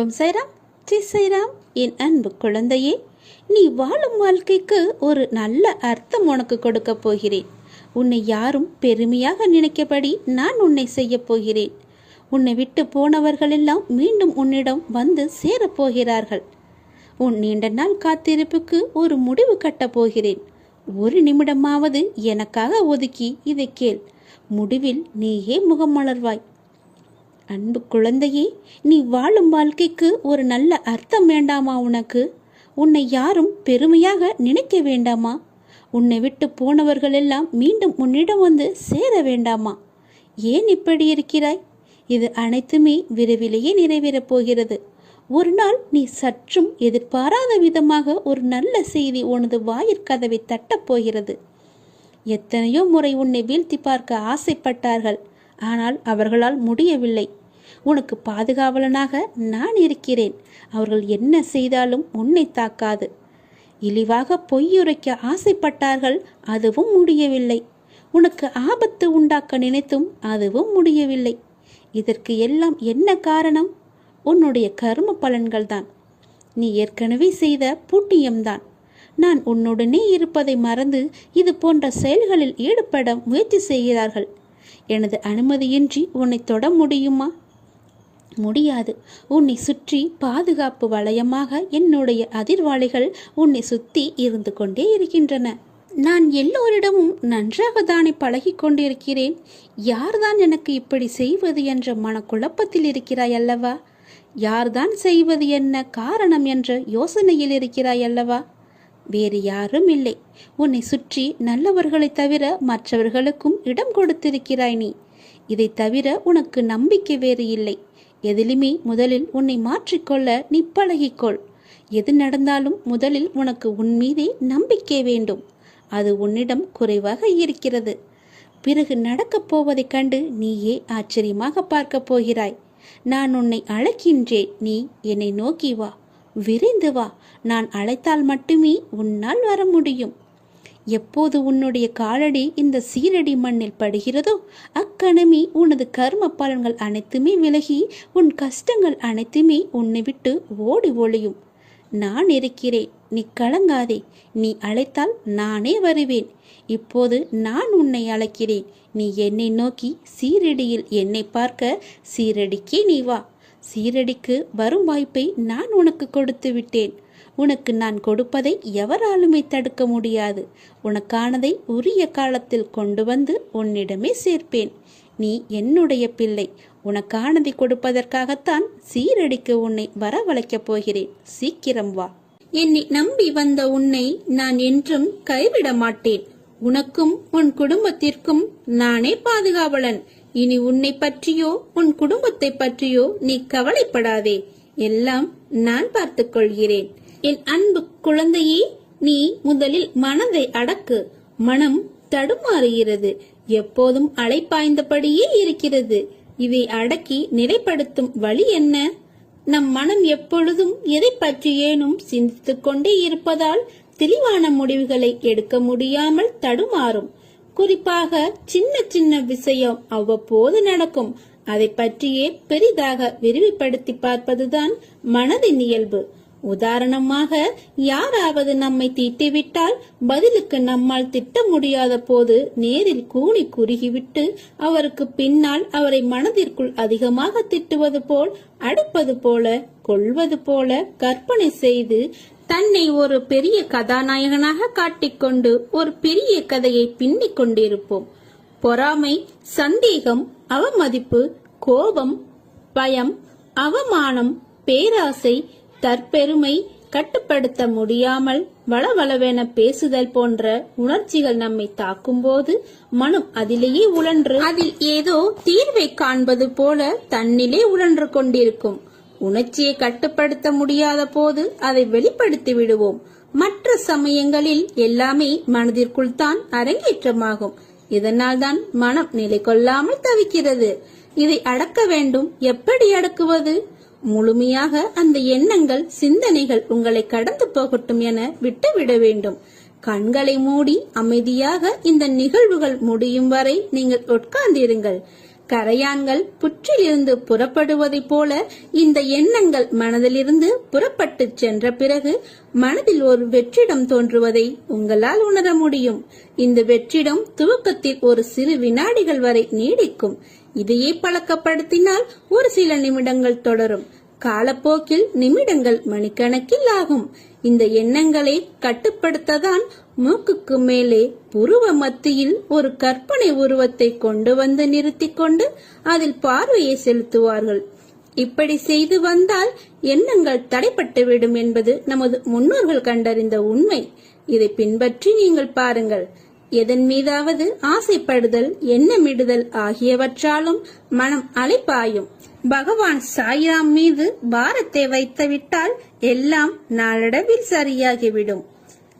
ஓம் சைராம் ஜி சைராம் என் அன்பு குழந்தையே நீ வாழும் வாழ்க்கைக்கு ஒரு நல்ல அர்த்தம் உனக்கு கொடுக்க போகிறேன். உன்னை யாரும் பெருமையாக நினைக்கபடி நான் உன்னை செய்யப் போகிறேன். உன்னை விட்டு போனவர்களெல்லாம் மீண்டும் உன்னிடம் வந்து சேரப்போகிறார்கள் உன் நீண்ட நாள் காத்திருப்புக்கு ஒரு முடிவு கட்டப் போகிறேன். ஒரு நிமிடமாவது எனக்காக ஒதுக்கி இதை கேள். முடிவில் நீயே முகம் மலர்வாய். அன்பு குழந்தையே நீ வாழும் வாழ்க்கைக்கு ஒரு நல்ல அர்த்தம் வேண்டாமா உனக்கு? உன்னை யாரும் பெருமையாக நினைக்க வேண்டாமா? உன்னை விட்டு போனவர்கள் எல்லாம் மீண்டும் உன்னிடம் வந்து சேர வேண்டாமா? ஏன் இப்படி இருக்கிறாய்? இது அனைத்துமே விரைவிலேயே நிறைவேறப் போகிறது. ஒரு நாள் நீ சற்றும் எதிர்பாராத விதமாக ஒரு நல்ல செய்தி உனது வாயிற்கதவை தட்டப் போகிறது. எத்தனையோ முறை உன்னை வீழ்த்தி பார்க்க ஆசைப்பட்டார்கள். ஆனால் அவர்களால் முடியவில்லை. உனக்கு பாதுகாவலனாக நான் இருக்கிறேன். அவர்கள் என்ன செய்தாலும் உன்னை தாக்காது. இழிவாக பொய்யுரைக்க ஆசைப்பட்டார்கள் அதுவும் முடியவில்லை. உனக்கு ஆபத்து உண்டாக்க நினைத்தும் அதுவும் முடியவில்லை. இதற்கு எல்லாம் என்ன காரணம்? உன்னுடைய கரும பலன்கள்தான். நீ ஏற்கனவே செய்த பூட்டியம்தான். நான் உன்னுடனே இருப்பதை மறந்து இது போன்ற செயல்களில் ஈடுபட முயற்சி செய்கிறார்கள். எனது அனுமதியின்றி உன்னை தொட முடியுமா? முடியாது. உன்னை சுற்றி பாதுகாப்பு வளையமாக என்னுடைய அதிர்வாளிகள் உன்னை சுற்றி இருந்து கொண்டே இருக்கின்றன. நான் எல்லோரிடமும் நன்றாக தானே பழகி கொண்டிருக்கிறேன். யார்தான் எனக்கு இப்படி செய்வது என்ற மனக்குழப்பத்தில் இருக்கிறாய் அல்லவா? யார்தான் செய்வது என்ன காரணம் என்ற யோசனையில் இருக்கிறாய் அல்லவா? வேறு யாரும் இல்லை. உன்னை சுற்றி நல்லவர்களைத் தவிர மற்றவர்களுக்கும் இடம் கொடுத்திருக்கிறாய் நீ. இதை தவிர உனக்கு நம்பிக்கை வேறு இல்லை. எதிலுமே முதலில் உன்னை மாற்றிக்கொள்ள நீ பழகிக்கொள். எது நடந்தாலும் முதலில் உனக்கு உன் மீதே நம்பிக்கை வேண்டும். அது உன்னிடம் குறைவாக இருக்கிறது. பிறகு நடக்கப் போவதைக் கண்டு நீயே ஆச்சரியமாக பார்க்கப் போகிறாய். நான் உன்னை அழைக்கின்றேன். நீ என்னை நோக்கி வா. விரைந்து வா. நான் அழைத்தால் மட்டுமே உன்னால் வர முடியும். எப்போது உன்னுடைய காலடி இந்த சீரடி மண்ணில் படுகிறதோ அக்கணமே உனது கர்ம பலன்கள் அனைத்துமே விலகி உன் கஷ்டங்கள் அனைத்துமே உன்னை விட்டு ஓடி ஒளியும். நான் இருக்கிறேன் நீ கலங்காதே. நீ அழைத்தால் நானே வருவேன். இப்போது நான் உன்னை அழைக்கிறேன். நீ என்னை நோக்கி சீரடியில் என்னை பார்க்க சீரடிக்கே நீ வா. சீரடிக்கு வரும் வாய்ப்பை நான் உனக்கு கொடுத்து விட்டேன். உனக்கு நான் கொடுப்பதை எவராலுமே தடுக்க முடியாது. உனக்கானதை உரிய காலத்தில் கொண்டு வந்து உன்னிடமே சேர்ப்பேன். நீ என்னுடைய பிள்ளை. உனக்கானதை கொடுப்பதற்காகத்தான் சீரடிக்கு உன்னை வரவழைக்கப் போகிறேன். சீக்கிரம் வா. என்னை நம்பி வந்த உன்னை நான் என்றும் கைவிட மாட்டேன் உனக்கும் உன் குடும்பத்திற்கும் நானே பாதுகாவலன். இனி உன்னை பற்றியோ உன் குடும்பத்தை பற்றியோ நீ கவலைப்படாதே. எல்லாம் நான் பார்த்துக் கொள்கிறேன். என் அன்பு குழந்தையே நீ முதலில் மனதை அடக்கு. மனம் தடுமாறுகிறது. எப்போதும் அலைப்பாய்ந்தபடியே இருக்கிறது. இதை அடக்கி நிலைப்படுத்தும் வழி என்ன? நம் மனம் எப்பொழுதும் எதை பற்றியேனும் சிந்தித்துக் கொண்டே இருப்பதால் தெளிவான முடிவுகளை எடுக்க முடியாமல் தடுமாறும். குறிப்பாக சின்ன சின்ன விஷயம் அவ்வப்போது நடக்கும். அதை பற்றியே பெரிதாக விரிவுபடுத்தி பார்ப்பதுதான் மனதின் இயல்பு. உதாரணமாக யாராவது நம்மை திட்டிவிட்டால் பதிலுக்கு நம்மால் திட்ட முடியாத போது நேரில் கூனி குறுகிவிட்டு அவருக்கு பின்னால் அவரை மனதிற்குள் அதிகமாக திட்டுவது போல் அடிப்பது போல கொள்வது போல கற்பனை செய்து தன்னை ஒரு பெரிய கதாநாயகனாக காட்டிக்கொண்டு ஒரு பெரிய கதையை பின்னிக் கொண்டிருப்போம். பொறாமை சந்தேகம் அவமதிப்பு கோபம் பயம் அவமானம் பேராசை தற்பெருமை கட்டுப்படுத்த முடியாமல் வளவளவென பேசுதல் போன்ற உணர்ச்சிகள் நம்மை தாக்கும்போது மனம் அதிலேயே உழன்று அதில் ஏதோ தீர்வை காண்பது போல தன்னிலே உழன்று கொண்டிருக்கும். உணர்ச்சியை கட்டுப்படுத்த முடியாத போது அதை வெளிப்படுத்தி விடுவோம். மற்ற சமயங்களில் எல்லாமே மனதிற்குள் தான் அரங்கேற்றமாகும். இதனால் தான் மனம் நிலை கொள்ளாமல் தவிக்கிறது. இதை அடக்க வேண்டும். எப்படி அடக்குவது? முழுமையாக அந்த எண்ணங்கள் சிந்தனைகள் உங்களை கடந்து போகட்டும் என விட்டுவிட வேண்டும். கண்களை மூடி அமைதியாக இந்த நிகழ்வுகள் முடியும் வரை நீங்கள் உட்கார்ந்திருங்கள். கரையான்கள் புற்றிலிருந்து புறப்படுவதைப் போல இந்த எண்ணங்கள் மனதிலிருந்து புறப்பட்டுச் சென்ற பிறகு மனதில் ஒரு வெற்றிடம் தோன்றுவதை உங்களால் உணர முடியும். இந்த வெற்றிடம் துவக்கத்தில் ஒரு சிறு வினாடிகள் வரை நீடிக்கும். இதையே பழக்கப்படுத்தினால் ஒரு சில நிமிடங்கள் தொடரும். காலப்போக்கில் நிமிடங்கள் மணிக்கணக்கில் ஆகும். இந்த எண்ணங்களை கட்டுப்படுத்ததான் மூக்குக்கு மேலே புருவ மத்தியில் ஒரு கற்பனை உருவத்தை கொண்டு வந்து நிறுத்திக் கொண்டு அதில் பார்வையை செலுத்துவார்கள். இப்படி செய்து வந்தால் எண்ணங்கள் தடைப்பட்டுவிடும் என்பது நமது முன்னோர்கள் கண்டறிந்த உண்மை. இதை பின்பற்றி நீங்கள் பாருங்கள். எதன் மீதாவது ஆசைப்படுதல் எண்ணமிடுதல் ஆகியவற்றாலும் மனம் அலைப்பாயும். பகவான் சாய்ராம் மீது பாரத்தை வைத்துவிட்டால் எல்லாம் நாளடைவில் சரியாகிவிடும்.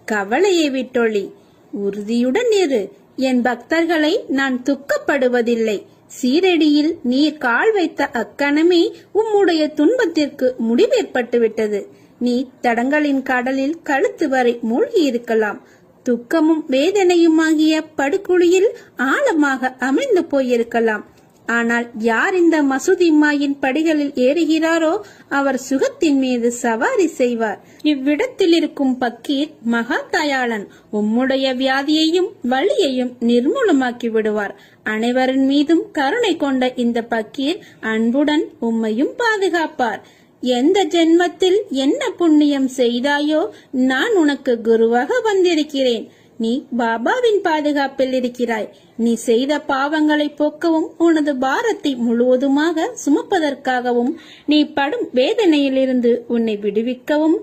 கவலையை விட்டொழி. உறுதியுடன் இரு. என் பக்தர்களை நான் துக்கப்படுவதில்லை. சீரடியில் நீர் கால் வைத்த அக்கணமே உம்முடைய துன்பத்திற்கு முடிவேற்பட்டு விட்டது. நீ தடங்களின் கடலில் கழுத்து வரை மூழ்கி இருக்கலாம். துக்கமும் வேதனையுமாகிய படுகுழியில் ஆழமாக அமைந்து போயிருக்கலாம். ஆனால் யார் இந்த மசூதி மாயின் படிகளில் ஏறுகிறாரோ அவர் சுகத்தின் மீது சவாரி செய்வார். இவ்விடத்தில் இருக்கும் பக்கீர் மகா தயாளன் உம்முடைய வியாதியையும் வழியையும் நிர்மூலமாக்கி விடுவார். அனைவரின் மீதும் கருணை கொண்ட இந்த பக்கீர் அன்புடன் உம்மையும் பாதுகாப்பார். எந்த ஜென்மத்தில் என்ன புண்ணியம் செய்தாயோ நான் உனக்கு குருவாக வந்திருக்கிறேன். நீ பாபாவின் பாதுகாப்பில் இருக்கிறாய். நீ செய்த பாவங்களை போக்கவும் உனது பாரத்தை முழுவதுமாக சுமப்பதற்காகவும் நீ படும் வேதனையிலிருந்து உன்னை விடுவிக்கவும்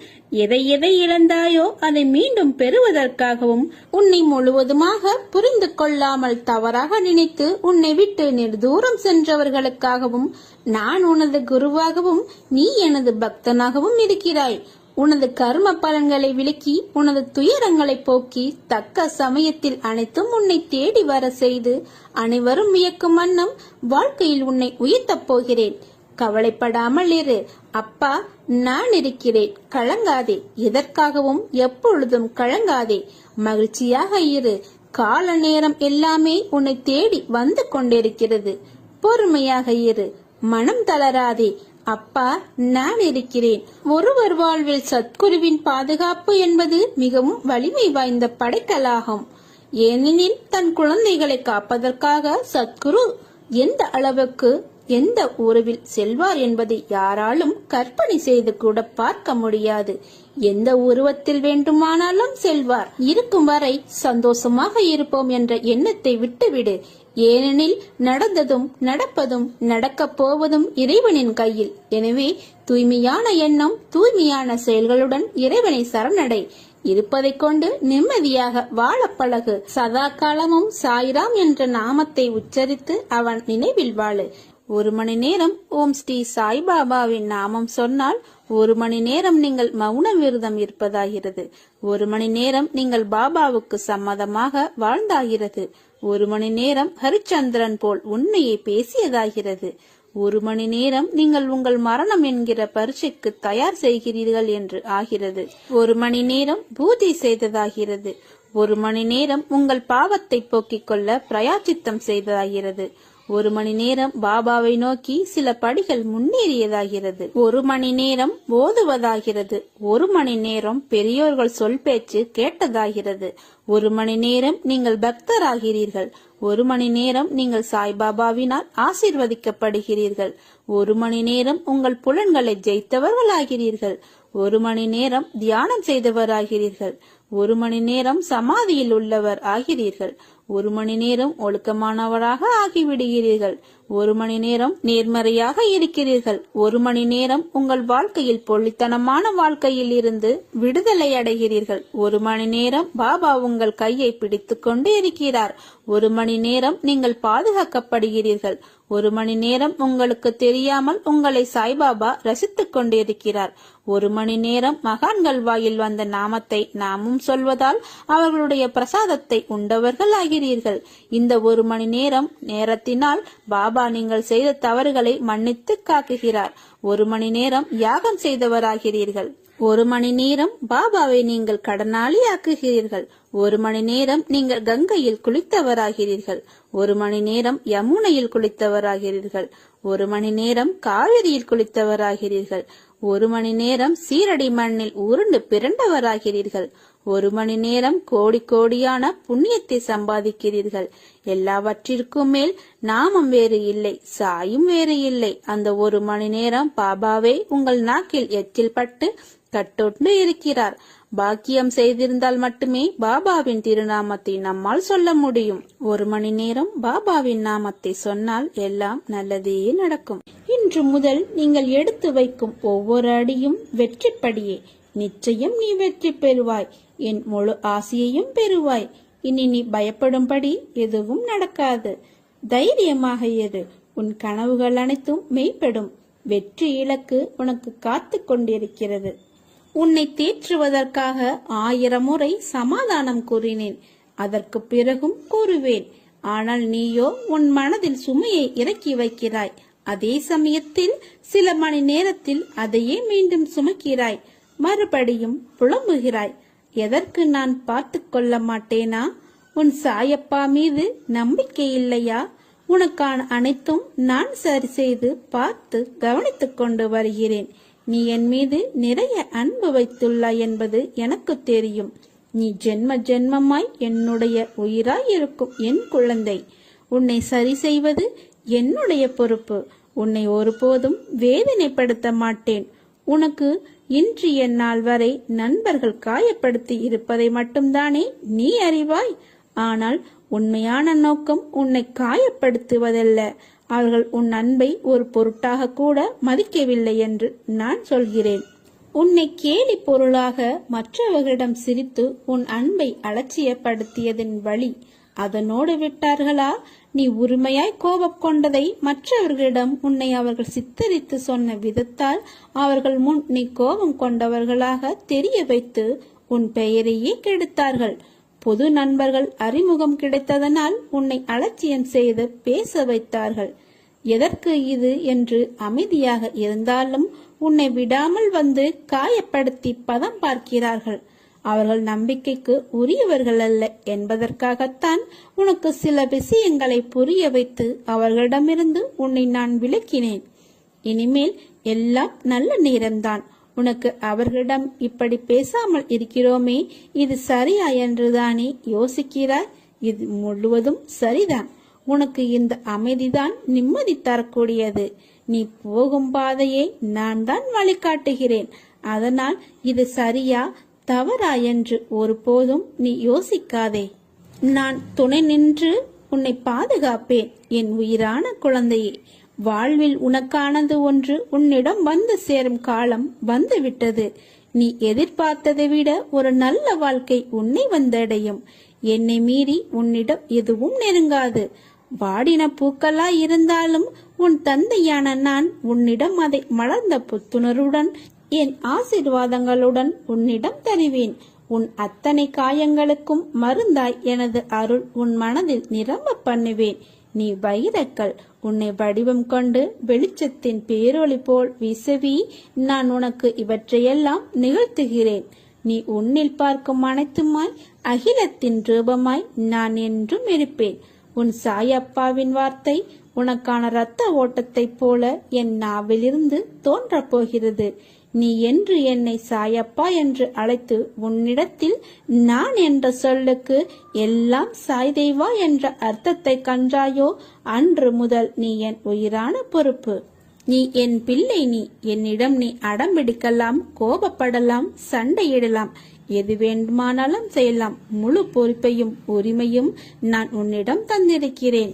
எதை எதை இழந்தாயோ அதை மீண்டும் பெறுவதற்காகவும் உன்னை முழுவதுமாக புரிந்து கொள்ளாமல் தவறாக நினைத்து உன்னை விட்டு நெடுதூரம் சென்றவர்களுக்காகவும் நான் உனது குருவாகவும் நீ எனது பக்தனாகவும் இருக்கிறாய். உனது கர்ம பலன்களை விளக்கி உனது துயரங்களை போக்கி தக்க சமயத்தில் அனைத்தும் உன்னை தேடி வர செய்து அனைவரும் வியக்கும் வண்ணம் வாழ்க்கையில் உன்னை உயர்த்தப் போகிறேன். கவலைப்படாமல் இரு. அப்பா நான் இருக்கிறேன். கலங்காதே. எதற்காகவும் எப்பொழுதும் கலங்காதே. மகிழ்ச்சியாக இரு. கால நேரம் எல்லாமே உன்னை தேடி வந்து கொண்டிருக்கிறது. பொறுமையாக இரு. மனம் தளராதே. அப்பா நான் இருக்கிறேன். ஒருவர் வாழ்வில் சத்குருவின் பாதுகாப்பு என்பது மிகவும் வலிமை வாய்ந்த படைக்கலாகும் ஏனெனில் தன் குழந்தைகளை காப்பதற்காக சத்குரு எந்த அளவுக்கு எந்த உறவில் செல்வார் என்பதை யாராலும் கற்பனை செய்து கூட பார்க்க முடியாது. எந்த உருவத்தில் வேண்டுமானாலும் செல்வார். இருக்கும் வரை சந்தோஷமாக இருப்போம் என்ற எண்ணத்தை விட்டுவிடு. ஏனெனில் நடந்ததும் நடப்பதும் நடக்கப் போவதும் இறைவனின் கையில். எனவே தூய்மையான எண்ணம் தூய்மையான செயல்களுடன் இறைவனை சரணடை. இருப்பதைக் கொண்டு நிம்மதியாக வாழ பழகு. சதா காலமும் சாய்ராம் என்ற நாமத்தை உச்சரித்து அவன் நினைவில் வாழு. ஒரு மணி நேரம் ஓம் ஸ்ரீ சாய்பாபாவின் நாமம் சொன்னால் ஒரு மணி நேரம் நீங்கள் மௌன விரதம் இருப்பதாகிறது. ஒரு மணி நேரம் நீங்கள் பாபாவுக்கு சம்மதமாக வாழ்ந்தாகிறது. ஒரு மணி நேரம் ஹரிச்சந்திரன் போல் உண்மையை பேசியதாகிறது. ஒரு மணி நேரம் நீங்கள் உங்கள் மரணம் என்கிற பரீட்சைக்கு தயார் செய்கிறீர்கள் என்று ஆகிறது. ஒரு மணி நேரம் பூஜை செய்ததாகிறது. ஒரு மணி நேரம் உங்கள் பாவத்தை போக்கிக் கொள்ள பிரயாச்சித்தம் செய்ததாகிறது. ஒரு மணி நேரம் பாபாவை நோக்கி சில படிகள் முன்னேறியதாகிறது. ஒரு மணி நேரம் ஓதுவதாகிறது ஒரு மணி நேரம் பெரியோர்கள் சொல் பேச்சு கேட்டதாகிறது. ஒரு மணி நேரம் நீங்கள் பக்தராகிறீர்கள். ஒரு மணி நேரம் நீங்கள் சாய்பாபாவினால் ஆசீர்வதிக்கப்படுகிறீர்கள். ஒரு மணி நேரம் உங்கள் புலன்களை ஜெயித்தவர்களாகிறீர்கள். ஒரு மணி நேரம் தியானம் செய்தவராகிறீர்கள். ஒரு மணி நேரம் சமாதியில் உள்ளவர் ஆகிறீர்கள். ஒரு மணி நேரம் ஒழுக்கமானவராக ஆகிவிடுகிறீர்கள். ஒரு மணி நேரம் நேர்மறையாக இருக்கிறீர்கள். ஒரு மணி நேரம் உங்கள் வாழ்க்கையில் பொள்ளித்தனமான வாழ்க்கையில் இருந்து விடுதலை அடைகிறீர்கள். ஒரு மணி நேரம் பாபா உங்கள் கையை பிடித்து கொண்டு இருக்கிறார். ஒரு மணி நேரம் நீங்கள் பாதுகாக்கப்படுகிறீர்கள். ஒரு மணி நேரம் உங்களுக்கு தெரியாமல் உங்களை சாய்பாபா ரசித்துக் கொண்டிருக்கிறார். ஒரு மணி நேரம் மகான்கள் வாயில் வந்த நாமத்தை நாமும் சொல்வதால் அவர்களுடைய பிரசாதத்தை உண்டவர்கள் ஆகிறீர்கள் இந்த ஒரு மணி நேரம் நேரத்தினால் பாபா பாபா நீங்கள் செய்த தவறுகளை மன்னித்து காக்குகிறார். ஒரு மணி நேரம் யாகம் செய்தவராகிறீர்கள். ஒரு மணி நேரம் பாபாவை நீங்கள் கடனாளி ஆக்குகிறீர்கள். ஒரு மணி நேரம் நீங்கள் கங்கையில் குளித்தவராகிறீர்கள். ஒரு மணி நேரம் யமுனையில் குளித்தவராகிறீர்கள். ஒரு மணி நேரம் காவிரியில் குளித்தவராகிறீர்கள். ஒரு மணி நேரம் சீரடி மண்ணில் உருண்டு பிறண்டவராகிறீர்கள். ஒரு மணி நேரம் கோடி கோடியான புண்ணியத்தை சம்பாதிக்கிறீர்கள். எல்லாவற்றிற்கும் மேல் நாமம் வேறு இல்லை சாயும் வேறு இல்லை. அந்த ஒரு மணி நேரம் பாபாவே உங்கள் நாக்கில் எச்சில் பட்டு கட்டொண்டு இருக்கிறார். பாக்கியம் செய்திருந்தால் மட்டுமே பாபாவின் திருநாமத்தை நம்மால் சொல்ல முடியும். ஒரு மணி நேரம் பாபாவின் நாமத்தை சொன்னால் எல்லாம் நல்லதே நடக்கும். இன்று முதல் நீங்கள் எடுத்து வைக்கும் ஒவ்வொரு அடியும் வெற்றிப்படியே நிச்சயம் நீ வெற்றி பெறுவாய். என் முழு ஆசையையும் பெறுவாய். இனி நீ பயப்படும்படி எதுவும் நடக்காது. தைரியமாக இரு. உன் கனவுகள் அனைத்தும் மெய்ப்படும். வெற்றி இலக்கு உனக்கு காத்து கொண்டிருக்கிறது. உன்னை தேற்றுவதற்காக ஆயிரம் முறை சமாதானம் கூறினேன். அதற்கு பிறகும் கூறுவேன். ஆனால் நீயோ உன் மனதில் சுமையை இறக்கி வைக்கிறாய். அதே சமயத்தில் சில மணி நேரத்தில் அதையே மீண்டும் சுமக்கிறாய். மறுபடியும் புலம்புகிறாய். எதற்கு நான் பார்த்து கொள்ள மாட்டேனா? உன் சாயப்பா மீது நம்பிக்கை இல்லையா? உனக்கான அனைத்தும் நான் சரி செய்து பார்த்து கவனித்துக் கொண்டு வருகிறேன். நீ என் மீது நிறைய அன்பு வைத்துள்ளாய் என்பது எனக்கு தெரியும். நீ ஜென்ம ஜென்மமாய் என்னுடைய உயிராய் இருக்கும் என் குழந்தை. உன்னை சரி செய்வது என்னுடைய பொறுப்பு. உன்னை ஒருபோதும் வேதனைப்படுத்த மாட்டேன். உனக்கு இன்று எந்நாள் வரை நண்பர்கள் காயப்படுத்தி இருப்பதை மட்டும்தானே நீ அறிவாய்? ஆனால் உண்மையான நோக்கம் உன்னை காயப்படுத்துவதல்ல. அவர்கள் உன் அன்பை ஒரு பொருட்டாக கூட மதிக்கவில்லை என்று நான் சொல்கிறேன். உன்னை கேலி பொருளாக மற்றவர்களிடம் சிரித்து உன் அன்பை அலட்சியப்படுத்தியதன் வழி அதனோடு விட்டார்களா? நீ உரிமையாய் கோபம் கொண்டதை மற்றவர்களிடம் உன்னை அவர்கள் சித்தரித்து சொன்ன விதத்தால் அவர்கள் முன் நீ கோபம் கொண்டவர்களாக தெரிய வைத்து உன் பெயரையே கெடுத்தார்கள். பொது நண்பர்கள் அறிமுகம் கிடைத்ததனால் உன்னை அலட்சியம் செய்து பேச வைத்தார்கள். எதற்கு இது என்று அமைதியாக இருந்தாலும் உன்னை விடாமல் வந்து காயப்படுத்தி பதம் பார்க்கிறார்கள். அவர்கள் நம்பிக்கைக்கு உரியவர்கள் அல்ல என்பதற்காகத்தான் உனக்கு சில விஷயங்களை புரிய வைத்து அவர்களிடமிருந்து உன்னை நான் விளக்கினேன் இனிமேல் எல்லாம் நல்ல நேரம்தான். உனக்கு அவர்களிடம் இப்படி பேசாமல் இருக்கிறோமே இது சரியா என்றுதானே யோசிக்கிறாய்? இது முழுவதும் சரிதான். உனக்கு இந்த அமைதிதான் நிம்மதி தரக்கூடியது. நீ போகும் பாதையை நான் தான் வழிகாட்டுகிறேன். அதனால் இது சரியா தவறா என்று ஒருபோதும் நீ யோசிக்காதே. நான் துணை நின்று உன்னை பாதுகாப்பேன். என் உயிரான குழந்தையே வாழ்வில் உனக்கானது ஒன்று உன்னிடம் வந்து சேரும் காலம் வந்துவிட்டது. நீ எதிர்பார்த்ததை விட ஒரு நல்ல வாழ்க்கை உன்னை வந்தடையும். என்னை மீறி உன்னிடம் எதுவும் நெருங்காது. வாடின பூக்களா இருந்தாலும் உன் தந்தையான நான் உன்னிடம் அதை மலர்ந்த புத்துணர்வுடன் என் ஆசிர்வாதங்களுடன் உன்னிடம் தருவேன். உன் அத்தனை காயங்களுக்கும் மருந்தாய் எனது அருள் உன் மனதில் நிரம்ப பண்ணுவேன். நீ வைரக்கல் உன்னை வடிவம் கொண்டு வெளிச்சத்தின் பேரொளி போல் விசவி நான் உனக்கு இவற்றையெல்லாம் நிகழ்த்துகிறேன். நீ உன்னில் பார்க்கும் அனைத்துமாய் அகிலத்தின் ரூபமாய் நான் என்றும் இருப்பேன். உன் சாயப்பாவின் வார்த்தை உனக்கான இரத்த ஓட்டத்தைப் போல என் நாவிலிருந்து தோன்றப் போகிறது. நீ என்று என்னை சாயப்பா என்று அழைத்து உன்னிடத்தில் நான் என்ற சொல்லுக்கு எல்லாம் சாய்தேவா என்ற அர்த்தத்தை கண்டாயோ? அன்று முதல் நீ என் உயிரான பொறுப்பு. நீ என் பிள்ளை நீ. என்னிடம் நீ அடம்பிடிக்கலாம் கோபப்படலாம் சண்டையிடலாம். எது வேண்டுமானாலும் செய்யலாம். முழு பொறுப்பையும் உரிமையும் நான் உன்னிடம் தந்திருக்கிறேன்.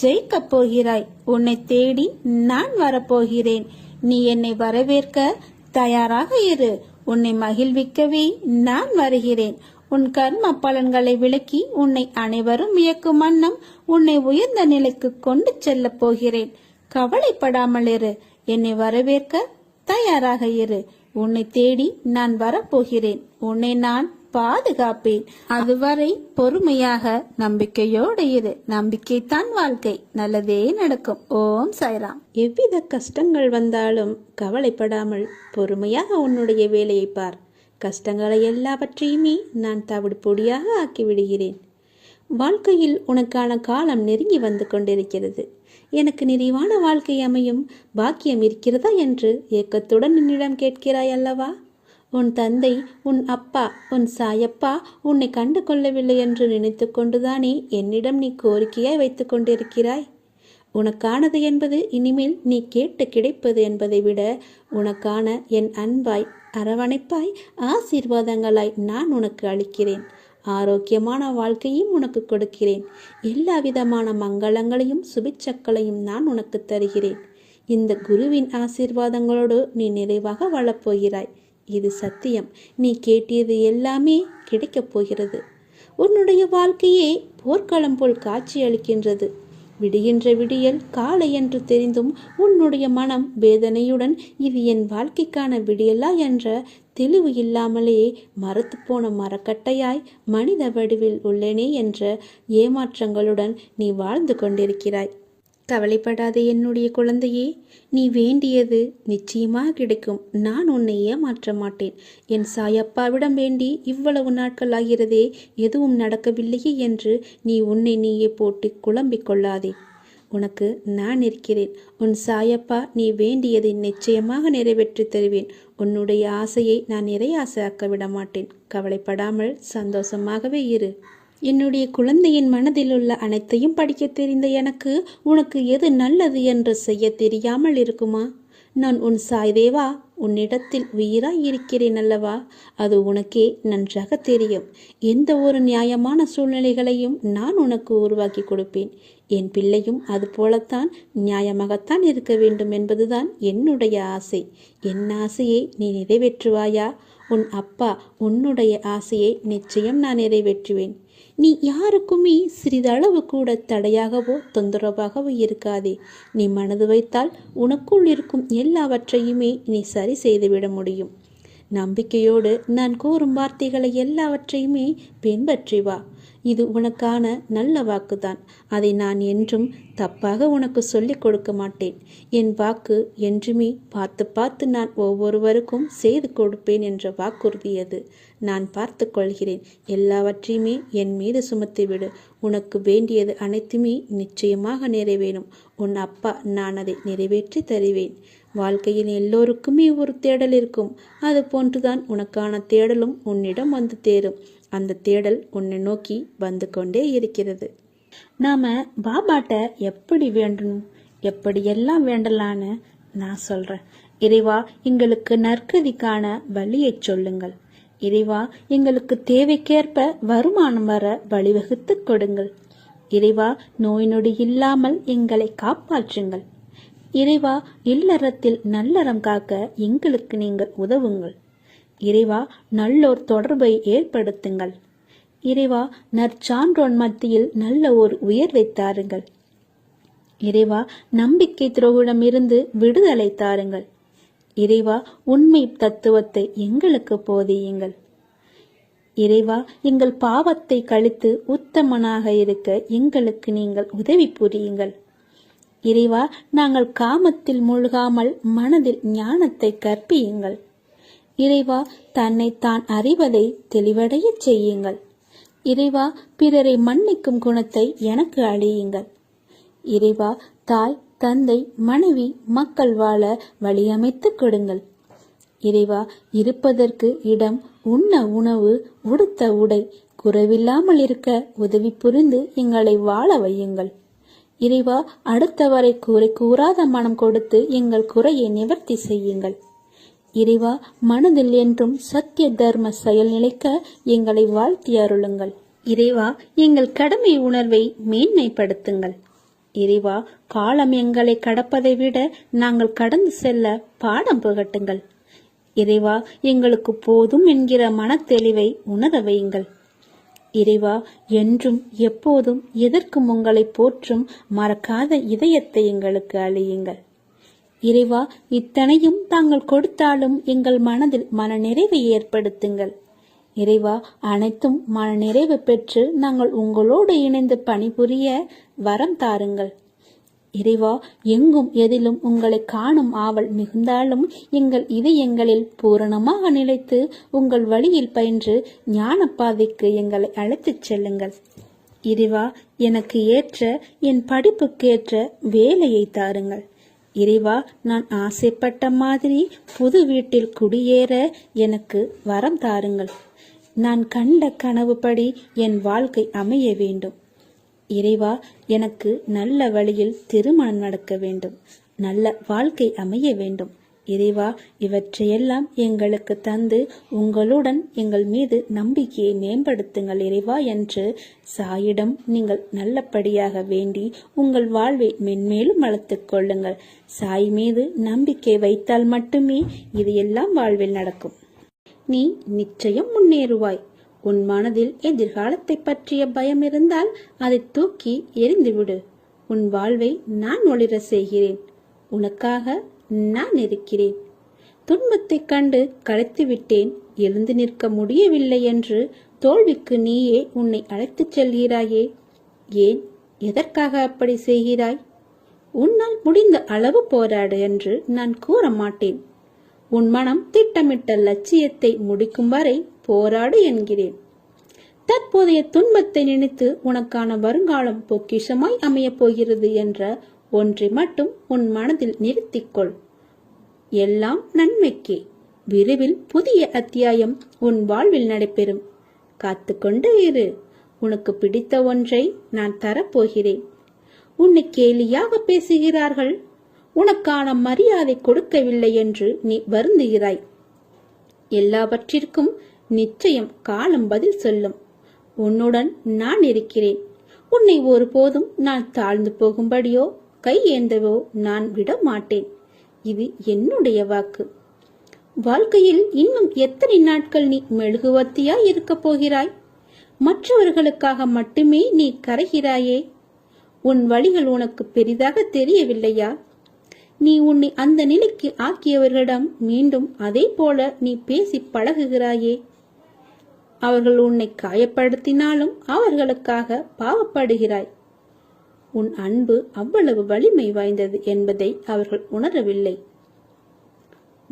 ஜெயிக்கப் போகிறாய் உன்னை தேடி நான் வரப்போகிறேன். நீ என்னை வரவேற்க தயாராக இரு. உன்னை மகிழ்விக்கவே நான் வருகிறேன். உன் கர்ம பலன்களை விளக்கி உன்னை அனைவரும் வியக்கும் வண்ணம் உன்னை உயர்ந்த நிலைக்கு கொண்டு செல்லப் போகிறேன். கவலைப்படாமல் இரு. என்னை வரவேற்க தயாராக இரு. உன்னை தேடி நான் வரப்போகிறேன். உன்னை நான் பாதுகாப்பேன். அதுவரை பொறுமையாக நம்பிக்கையோடு இரு. நம்பிக்கை தான் வாழ்க்கை. நல்லதே நடக்கும். ஓம் சாய்ராம். எவ்வித கஷ்டங்கள் வந்தாலும் கவலைப்படாமல் பொறுமையாக உன்னுடைய வேலையை பார். கஷ்டங்களை எல்லாவற்றையுமே நான் தவிடு பொடியாக ஆக்கி விடுகிறேன் வாழ்க்கையில் உனக்கான காலம் நெருங்கி வந்து கொண்டிருக்கிறது. எனக்கு நிறைவான வாழ்க்கை அமையும். பாக்கியம் இருக்கிறதா என்று ஏக்கத்துடன் என்னிடம் கேட்கிறாய் அல்லவா? உன் தந்தை உன் அப்பா உன் சாயப்பா உன்னை கண்டு கொள்ளவில்லை என்று நினைத்து கொண்டுதானே என்னிடம் நீ கோரிக்கையாய் வைத்துக் கொண்டிருக்கிறாய்? உனக்கானது என்பது இனிமேல் நீ கேட்டு கிடைப்பது என்பதை விட உனக்கான என் அன்பாய் அரவணைப்பாய் ஆசீர்வாதங்களாய் நான் உனக்கு அளிக்கிறேன். ஆரோக்கியமான வாழ்க்கையும் உனக்கு கொடுக்கிறேன். எல்லா விதமான மங்களங்களையும் சுபிச்சக்களையும் நான் உனக்கு தருகிறேன். இந்த குருவின் ஆசீர்வாதங்களோடு நீ நிறைவாக வாழப்போகிறாய் இது சத்தியம். நீ கேட்டியது எல்லாமே கிடைக்கப் போகிறது. உன்னுடைய வாழ்க்கையே போர்க்களம் போல் காட்சி அளிக்கின்றது. விடுகின்ற விடியல் காலை என்று தெரிந்தும் உன்னுடைய மனம் வேதனையுடன் இது என் வாழ்க்கைக்கான விடியலா என்ற தெளிவு இல்லாமலே மரத்து போன மரக்கட்டையாய் மனித வடிவில் உள்ளேனே என்ற ஏமாற்றங்களுடன் நீ வாழ்ந்து கொண்டிருக்கிறாய். கவலைப்படாத என்னுடைய குழந்தையே நீ வேண்டியது நிச்சயமாக கிடைக்கும். நான் உன்னை ஏமாற்ற மாட்டேன். என் சாயப்பாவிடம் வேண்டி இவ்வளவு நாட்கள் ஆகிறதே எதுவும் நடக்கவில்லையே என்று நீ உன்னை நீயே போட்டு குழம்பிக் கொள்ளாதே. உனக்கு நான் இருக்கிறேன். உன் சாயப்பா நீ வேண்டியதை நிச்சயமாக நிறைவேற்றி தருவேன். உன்னுடைய ஆசையை நான் நிறைய ஆசையாக்க விட மாட்டேன் கவலைப்படாமல் சந்தோஷமாகவே இரு. என்னுடைய குழந்தையின் மனதில் உள்ள அனைத்தையும் படிக்க தெரிந்த எனக்கு உனக்கு எது நல்லது என்று செய்ய தெரியாமல் இருக்குமா? நான் உன் சாய்தேவா? உன்னிடத்தில் உயிராய் இருக்கிறேன் அல்லவா? அது உனக்கே நன்றாக தெரியும். எந்த ஒரு நியாயமான சூழ்நிலைகளையும் நான் உனக்கு உருவாக்கி கொடுப்பேன். என் பிள்ளையும் அது போலத்தான் நியாயமாகத்தான் இருக்க வேண்டும் என்பதுதான் என்னுடைய ஆசை. என் ஆசையை நீ நிறைவேற்றுவாயா? உன் அப்பா உன்னுடைய ஆசையை நிச்சயம் நான் நிறைவேற்றுவேன். நீ யாருக்குமே சிறிதளவு கூட தடையாகவோ தொந்தரவாகவோ இருக்காதே. நீ மனது வைத்தால் உனக்குள் இருக்கும் எல்லாவற்றையுமே நீ சரி செய்துவிட முடியும். நம்பிக்கையோடு நான் கூறும் வார்த்தைகளை எல்லாவற்றையுமே பின்பற்றி வா. இது உனக்கான நல்ல வாக்குதான். அதை நான் என்றும் தப்பாக உனக்கு சொல்லிக் கொடுக்க மாட்டேன். என் வாக்கு என்றுமே பார்த்து பார்த்து நான் ஒவ்வொருவருக்கும் செய்து கொடுப்பேன் என்ற வாக்குறுதி அது. நான் பார்த்து கொள்கிறேன். எல்லாவற்றையுமே என் மீது சுமத்திவிடு உனக்கு வேண்டியது அனைத்துமே நிச்சயமாக நிறைவேறும். உன் அப்பா நான் அதை நிறைவேற்றி தருவேன். வாழ்க்கையில் எல்லோருக்குமே ஒரு தேடல் இருக்கும். அது போன்றுதான் உனக்கான தேடலும் உன்னிடம் வந்து தேரும். அந்த தேடல் உன்னை நோக்கி வந்து கொண்டே இருக்கிறது. நாம பாபாட்ட எப்படி வேண்டணும் எப்படியெல்லாம் வேண்டலான்னு நான் சொல்றேன். இறைவா எங்களுக்கு நற்கதிக்கான வழியை சொல்லுங்கள். இறைவா எங்களுக்கு தேவைக்கேற்ப வருமானம் வர வழிவகுத்து கொடுங்கள். இறைவா நோய் நொடி இல்லாமல் எங்களை காப்பாற்றுங்கள். இறைவா இல்லறத்தில் நல்லறம் காக்க எங்களுக்கு நீங்கள் உதவுங்கள். இறைவா நல்லோர் தொடர்பை ஏற்படுத்துங்கள். இறைவா நற்சான்றோன் மத்தியில் நல்ல ஒரு உயர்வை தாருங்கள். இறைவா நம்பிக்கை துரோகிடமிருந்து விடுதலை தாருங்கள். இறைவா உண்மை தத்துவத்தை எங்களுக்கு போதியுங்கள். இறைவா எங்கள் பாவத்தை கழித்து உத்தமனாக இருக்க எங்களுக்கு நீங்கள் உதவி புரியுங்கள். இறைவா நாங்கள் காமத்தில் மூழ்காமல் மனதில் ஞானத்தை கற்பியுங்கள். இறைவா தன்னை தான் அறிவதை தெளிவடையச் செய்யுங்கள். இறைவா பிறரை மன்னிக்கும் குணத்தை எனக்கு அழியுங்கள் இறைவா தாய் தந்தை மனைவி மக்கள் வாழ வழியமைத்து கொடுங்கள். இறைவா இருப்பதற்கு இடம் உண்ண உணவு உடுத்த உடை குறைவில்லாமல் இருக்க உதவி புரிந்து எங்களை வாழ வையுங்கள். இறைவா அடுத்தவரை கூரை கூறாத மனம் கொடுத்து எங்கள் குறையை நிவர்த்தி செய்யுங்கள். இறைவா மனதில் என்றும் சத்திய தர்ம செயல் நிலைக்க எங்களை வாழ்த்தி அருளுங்கள். இறைவா எங்கள் கடமை உணர்வை மேன்மைப்படுத்துங்கள். இறைவா காலம் எங்களை கடப்பதை விட நாங்கள் கடந்து செல்ல பாடம் புகட்டுங்கள். இறைவா எங்களுக்கு போதும் என்கிற மனத்தெளிவை உணர வையுங்கள். இறைவா என்றும் எப்போதும் எதற்கும் உங்களை போற்றும் மறக்காத இதயத்தை எங்களுக்கு அழியுங்கள். இறைவா இத்தனையும் தாங்கள் கொடுத்தாலும் எங்கள் மனதில் மனநிறைவை ஏற்படுத்துங்கள். இறைவா அனைத்தும் மனநிறைவு பெற்று நாங்கள் உங்களோடு இணைந்து பணிபுரிய வரம் தாருங்கள். இறைவா எங்கும் எதிலும் உங்களை காணும் ஆவல் மிகுந்தாலும் எங்கள் இதயங்களில் பூரணமாக நிலைத்து உங்கள் வழியில் பயின்று ஞான பாதைக்கு எங்களை அழைத்துச் செல்லுங்கள். இறைவா எனக்கு ஏற்ற என் படிப்புக்கேற்ற வேலையை தாருங்கள். இறைவா நான் ஆசைப்பட்ட மாதிரி புது வீட்டில் குடியேற எனக்கு வரம் தாருங்கள். நான் கண்ட கனவுப்படி என் வாழ்க்கை அமைய வேண்டும். இறைவா எனக்கு நல்ல வழியில் திருமணம் நடக்க வேண்டும். நல்ல வாழ்க்கை அமைய வேண்டும். இறைவா இவற்றையெல்லாம் எங்களுக்கு தந்து உங்களுடன் எங்கள் மீது நம்பிக்கையை மேம்படுத்துங்கள் இறைவா என்று சாயிடம் நீங்கள் நல்லபடியாக வேண்டி உங்கள் வாழ்வை மென்மேலும் வளர்த்து கொள்ளுங்கள். சாய் மீது நம்பிக்கை வைத்தால் மட்டுமே இது எல்லாம் வாழ்வில் நடக்கும். நீ நிச்சயம் முன்னேறுவாய். உன் மனதில் எதிர்காலத்தை பற்றிய பயம் இருந்தால் அதை தூக்கி எரிந்துவிடு உன் வாழ்வை நான் ஒளிர செய்கிறேன். உனக்காக நான் இருக்கிறேன். துன்பத்தைக் கண்டு களைத்து விட்டேன் எழுந்து நிற்க முடியவில்லை என்று தோல்விக்கு நீயே உன்னை அழைத்துச் செல்கிறாயே. ஏன்? எதற்காக அப்படி செய்கிறாய்? உன்னால் முடிந்த அளவு போராடு என்று நான் கூற மாட்டேன் உன் மனம் திட்டமிட்ட லட்சியத்தை முடிக்கும் வரை போராடு என்கிறேன். தற்போதைய துன்பத்தை நினைத்து உனக்கான வருங்காலம் பொக்கிஷமாய் அமையப் போகிறது என்ற ஒன்றை மட்டும் உன் மனதில் நிறுத்திக்கொள். எல்லாம் நன்மைக்கே. விரைவில் புதிய அத்தியாயம் உன் வாழ்வில் நடைபெறும். காத்துக்கொண்டு இரு. உனக்கு பிடித்த ஒன்றை நான் தரப்போகிறேன். உன்னை கேலியாக பேசுகிறார்கள். உனக்கான மரியாதை கொடுக்கவில்லை என்று நீ வருந்துகிறாய். எல்லாவற்றிற்கும் நிச்சயம் காலம் பதில் சொல்லும். உன்னுடன் நான் இருக்கிறேன். உன்னை ஒருபோதும் நான் தாழ்ந்து போகும்படியோ கை ஏந்தவோ நான் விட மாட்டேன் இது என்னுடைய வாக்கு. வாழ்க்கையில் இன்னும் எத்தனை நாட்கள் நீ மெழுகுவத்தியா இருக்கப் போகிறாய்? மற்றவர்களுக்காக மட்டுமே நீ கரைகிறாயே? உன் வழிகள் உனக்கு பெரிதாக தெரியவில்லையா? நீ உன்னை அந்த நிலைக்கு ஆக்கியவர்களிடம் மீண்டும் அதே போல நீ பேசி பழகுகிறாயே? அவர்கள் உன்னை காயப்படுத்தினாலும் அவர்களுக்காக பாவப்படுகிறாய். உன் அன்பு அவ்வளவு வலிமை வாய்ந்தது என்பதை அவர்கள் உணரவில்லை.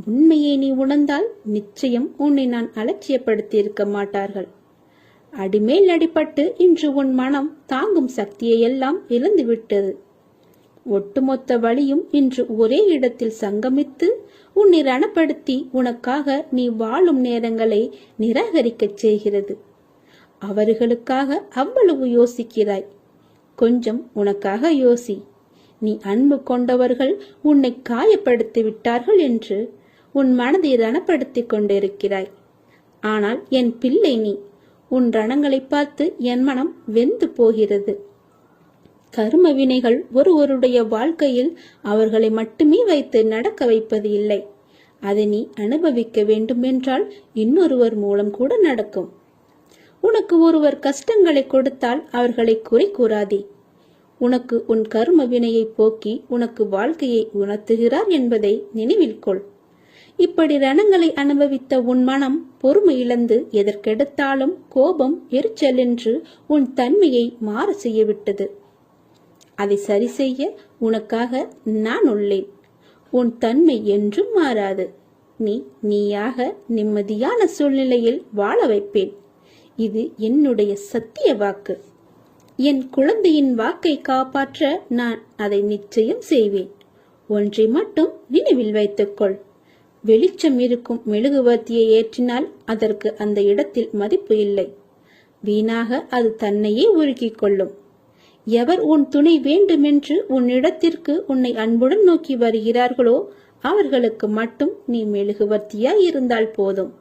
உண்மையை நீ உணர்ந்தால் நிச்சயம் உன்னை நான் அலட்சியப்படுத்தி இருக்க மாட்டார்கள். அடிமேல் அடிபட்டு இன்று உன் மனம் தாங்கும் சக்தியை எல்லாம் இழந்துவிட்டது. ஒட்டுமொத்த வழியும் இன்று ஒரே இடத்தில் சங்கமித்து உன்னை ரணப்படுத்தி உனக்காக நீ வாழும் நேரங்களை நிராகரிக்கச் செய்கிறது. அவர்களுக்காக அவ்வளவு யோசிக்கிறாய். கொஞ்சம் உனக்காக யோசி. நீ அன்பு கொண்டவர்கள் உன்னை காயப்படுத்தி விட்டார்கள் என்று உன் மனதை ரணப்படுத்திக் கொண்டிருக்கிறாய். ஆனால் என் பிள்ளை நீ. உன் ரணங்களை பார்த்து என் மனம் வெந்து போகிறது. கரும வினைகள் ஒருவருடைய வாழ்க்கையில் அவர்களை மட்டுமே வைத்து நடக்க வைப்பது இல்லை. அதை நீ அனுபவிக்க வேண்டுமென்றால் இன்னொருவர் மூலம் கூட நடக்கும். உனக்கு ஒருவர் கஷ்டங்களை கொடுத்தால் அவர்களை குறை கூறாதே. உனக்கு உன் கர்ம வினையை போக்கி உனக்கு வாழ்க்கையை உணர்த்துகிறார் என்பதை நினைவில் கொள். இப்படி ரணங்களை அனுபவித்த உன் மனம் பொறுமை இழந்து எதற்கெடுத்தாலும் கோபம் எரிச்சல் என்று உன் தன்மையை மாற செய்யவிட்டது. அதை சரி செய்ய உனக்காக நான் உள்ளேன். உன் தன்மை என்றும் மாறாது. நீ நீயாக நிம்மதியான சூழ்நிலையில் வாழ வைப்பேன். இது என்னுடைய சத்திய வாக்கு. என் குழந்தையின் வாக்கை காப்பாற்ற நான் அதை நிச்சயம் செய்வேன். ஒன்றை மட்டும் நினைவில் வைத்துக்கொள். வெளிச்சம் இருக்கும் மெழுகுவர்த்தியை ஏற்றினால் அதற்கு அந்த இடத்தில் மதிப்பு இல்லை. வீணாக அது தன்னையே உருக்கிக் கொள்ளும். எவர் உன் துணை வேண்டுமென்று உன்னிடத்திற்கு உன்னை அன்புடன் நோக்கி வருகிறார்களோ அவர்களுக்கு மட்டும் நீ மெழுகுவர்த்தியாய் இருந்தால் போதும்.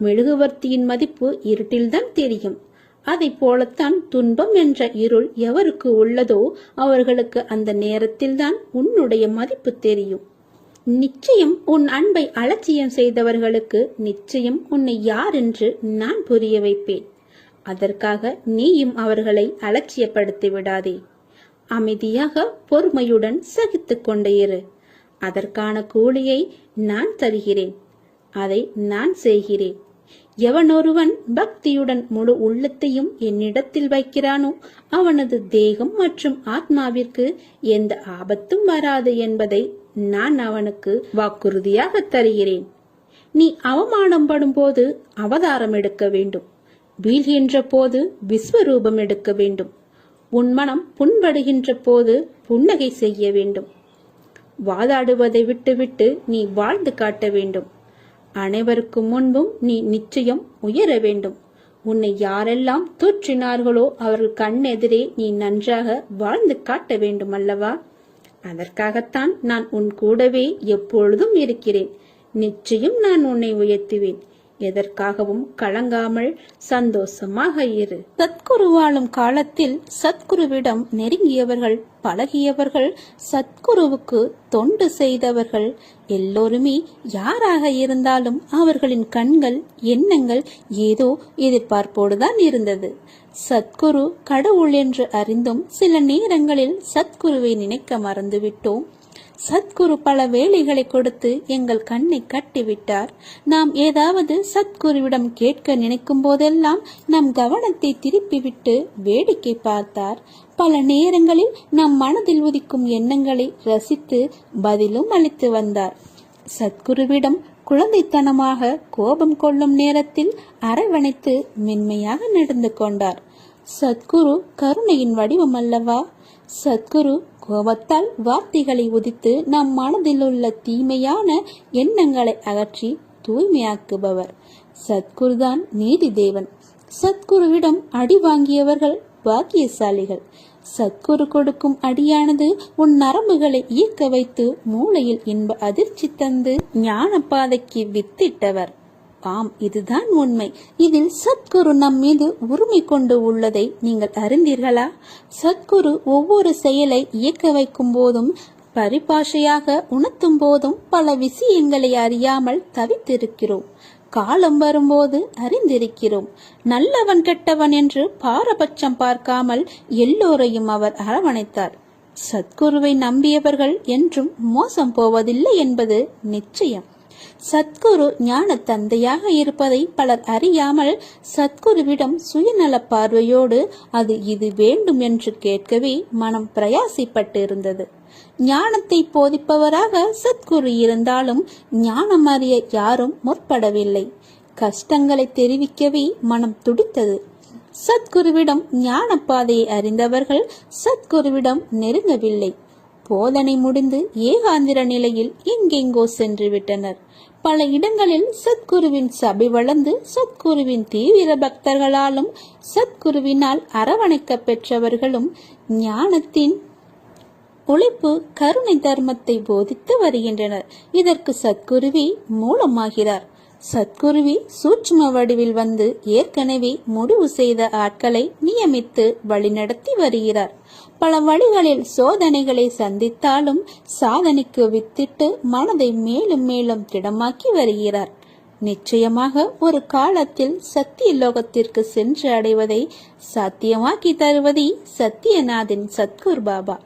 மெழுகுவர்த்தியின் மதிப்பு இருட்டில்தான் தெரியும். அதைப் போலத்தான் துன்பம் என்ற இருள் எவருக்கு உள்ளதோ அவர்களுக்கு அந்த நேரத்தில்தான் உன்னுடைய மதிப்பு தெரியும். நிச்சயம் உன் அன்பை அலட்சியம் செய்தவர்களுக்கு நிச்சயம் உன்னை யார் என்று நான் புரிய வைப்பேன். அதற்காக நீயும் அவர்களை அலட்சியப்படுத்தி விடாதே. அமைதியாக பொறுமையுடன் சகித்துக் கொண்டே இரு. அதற்கான கூலியை நான் தருகிறேன். அதை நான் செய்கிறேன். எவனொருவன் பக்தியுடன் முழு உள்ளத்தையும் என்னிடத்தில் வைக்கிறானோ அவனது தேகம் மற்றும் ஆத்மாவிற்கு எந்த ஆபத்தும் வராது என்பதை நான் அவனுக்கு வாக்குறுதியாக தருகிறேன். நீ அவமானம் படும்போது அவதாரம் எடுக்க வேண்டும். வீழ்கின்ற போது விஸ்வரூபம் எடுக்க வேண்டும். உன் மனம் புண்படுகின்ற போது புன்னகை செய்ய வேண்டும். வாதாடுவதை விட்டுவிட்டு நீ வாழ்ந்து காட்ட வேண்டும். அனைவருக்கும் முன்பும் நீ நிச்சயம் உயர வேண்டும். உன்னை யாரெல்லாம் தூற்றினார்களோ அவர்கள் கண்ணெதிரே நீ நன்றாக வாழ்ந்து காட்ட வேண்டும் அல்லவா அதற்காகத்தான் நான் உன் கூடவே எப்பொழுதும் இருக்கிறேன். நிச்சயம் நான் உன்னை உயர்த்துவேன். எதற்காகவும் கலங்காமல் சந்தோஷமாக இரு. சத்குரு வாழும் காலத்தில் சத்குருவிடம் நெருங்கியவர்கள் பழகியவர்கள் சத்குருவுக்கு தொண்டு செய்தவர்கள். எல்லோருமே யாராக இருந்தாலும் அவர்களின் கண்கள் எண்ணங்கள் ஏதோ எதிர்பார்ப்போடுதான் இருந்தது. சத்குரு கடவுள் என்று அறிந்தும் சில நேரங்களில் சத்குருவை நினைக்க மறந்துவிட்டோம். சத்குரு பல வேலைகளை கொடுத்து எங்கள் கண்ணை கட்டிவிட்டார். நாம் ஏதாவது சத்குருவிடம் கேட்க நினைக்கும் போதெல்லாம் நம் கவனத்தை திருப்பிவிட்டு வேடிக்கை பார்த்தார். பல நேரங்களில் நம் மனதில் உதிக்கும் எண்ணங்களை ரசித்து பதிலும் அளித்து வந்தார். சத்குருவிடம் குழந்தைத்தனமாக கோபம் கொள்ளும் நேரத்தில் அரவணைத்து மென்மையாக நடந்து கொண்டார். சத்குரு கருணையின் வடிவம் அல்லவா? சத்குரு கோபத்தால் வார்த்தைகளை உதித்து நம் மனதில் உள்ள தீமையான எண்ணங்களை அகற்றி தூய்மையாக்குபவர். சத்குருதான் நீதி தேவன். சத்குருவிடம் அடி வாங்கியவர்கள் பாக்கியசாலிகள். சத்குரு கொடுக்கும் அடியானது உன் நரம்புகளை இயக்க வைத்து மூளையில் இன்ப அதிர்ச்சி தந்து ஞான பாதைக்கு வித்திட்டவர். ஆம் இதுதான் உண்மை. இதில் சத்குரு நம் மீது உரிமை கொண்டு உள்ளதை நீங்கள் அறிந்தீர்களா? சத்குரு ஒவ்வொரு செயலை இயக்க வைக்கும் போதும் பரிபாஷையாக உணர்த்தும் போதும் பல விஷயங்களை அறியாமல் தவித்திருக்கிறோம். காலம் வரும்போது அறிந்திருக்கிறோம். நல்லவன் கெட்டவன் என்று பாரபட்சம் பார்க்காமல் எல்லோரையும் அவர் அரவணைத்தார். சத்குருவை நம்பியவர்கள் என்றும் மோசம் போவதில்லை என்பது நிச்சயம். சத்குரு ஞான தந்தையாக இருப்பதை பலர் அறியாமல் சத்குருவிடம் சுயநல பார்வையோடு அது இது வேண்டும் என்று கேட்கவே மனம் பிரயாசிப்பட்டு இருந்தது ஞானத்தை போதிப்பவராக சத்குரு இருந்தாலும் ஞானம் அறிய யாரும் முற்படவில்லை. கஷ்டங்களை தெரிவிக்கவே மனம் துடித்தது. சத்குருவிடம் ஞான பாதையை அறிந்தவர்கள் சத்குருவிடம் நெருங்கவில்லை. போதனை முடிந்து ஏகாந்திர நிலையில் எங்கெங்கோ சென்று விட்டனர் பல இடங்களில் சத்குருவின் சபை வளர்ந்து சத்குருவின் தீவிர பக்தர்களாலும் சத்குருவினால் அரவணைக்க பெற்றவர்களும் ஞானத்தின் உழைப்பு கருணை தர்மத்தை போதித்து வருகின்றனர். இதற்கு சத்குருவி மூலமாகிறார். சத்குருவி சூட்சும வடிவில் வந்து ஏற்கனவே முடிவு செய்த ஆட்களை நியமித்து வழிநடத்தி வருகிறார். பல வழிகளில் சோதனைகளை சந்தித்தாலும் சாதனைக்கு வித்திட்டு மனதை மேலும் மேலும் திடமாக்கி வருகிறார். நிச்சயமாக ஒரு காலத்தில் சத்திய லோகத்திற்கு சென்று அடைவதை சாத்தியமாக்கி தருவதே சத்தியநாதின் சத்குரு பாபா.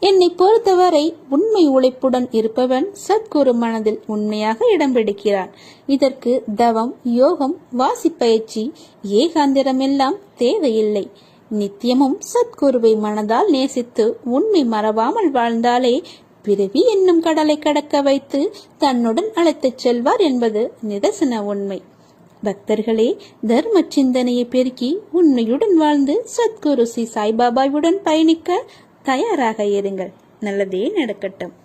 என்னை பொறுத்தவரை உண்மை உழைப்புடன் இருப்பவன் சத்குரு மனதில் உண்மையாக இடம் பிடிக்கிறான். இதற்கு தவம் யோகம் வாசிப்பயிற்சி ஏகாந்திரம் எல்லாம் தேவையில்லை. நித்தியமும் சத்குருவை மனதால் நேசித்து உண்மை மறவாமல் வாழ்ந்தாலே பிறவி என்னும் கடலை கடக்க வைத்து தன்னுடன் அழைத்துச் செல்வார் என்பது நிதர்சன உண்மை. பக்தர்களே தர்ம சிந்தனையை பெருக்கி உண்மையுடன் வாழ்ந்து சத்குரு ஸ்ரீ சாய்பாபாவுடன் பயணிக்க தயாராக இருங்கள். நல்லதே நடக்கட்டும்.